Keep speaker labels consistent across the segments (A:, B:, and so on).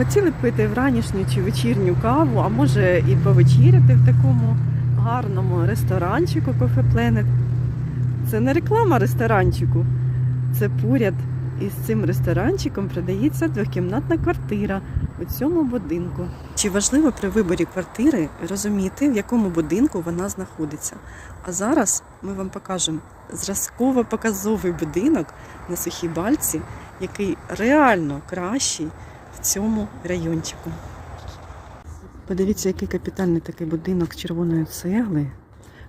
A: Хотіли б пити вранішню чи вечірню каву, а може і повечеряти в такому гарному ресторанчику Coffee Planet. Це не реклама ресторанчику, це поряд із цим ресторанчиком продається двохкімнатна квартира у цьому будинку. Чи важливо при виборі квартири розуміти, в якому будинку вона знаходиться? А зараз ми вам покажемо зразково-показовий будинок на Сухій Бальці, який реально кращий цьому райончику. Подивіться, який капітальний такий будинок червоної цегли.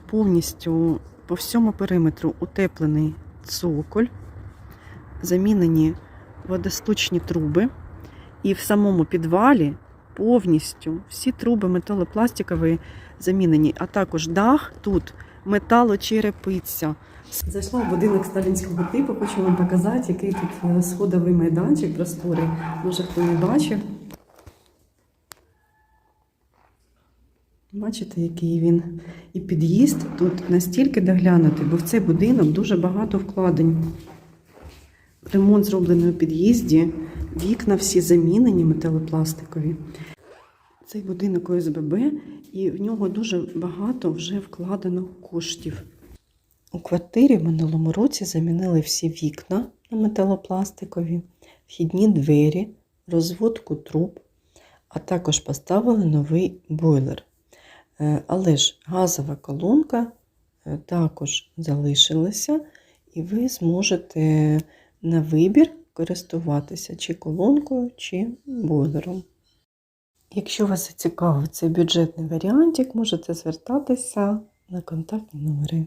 A: Повністю по всьому периметру утеплений цоколь, замінені водосточні труби. І в самому підвалі повністю всі труби металопластикові замінені, а також дах тут металочерепиця. Зайшла в будинок сталінського типу, хочу вам показати, який тут е, сходовий майданчик просторий. Може хто не бачив. Бачите, який він. І під'їзд тут настільки доглянутий, бо в цей будинок дуже багато вкладень. Ремонт зроблений у під'їзді, вікна всі замінені металопластикові. Цей будинок ОСББ, і в нього дуже багато вже вкладено коштів. У квартирі в минулому році замінили всі вікна на металопластикові, вхідні двері, розводку труб, а також поставили новий бойлер. Е, Але ж газова колонка е, також залишилася, і ви зможете на вибір користуватися чи колонкою, чи бойлером. Якщо вас зацікавив цей бюджетний варіантик, можете звертатися на контактні номери.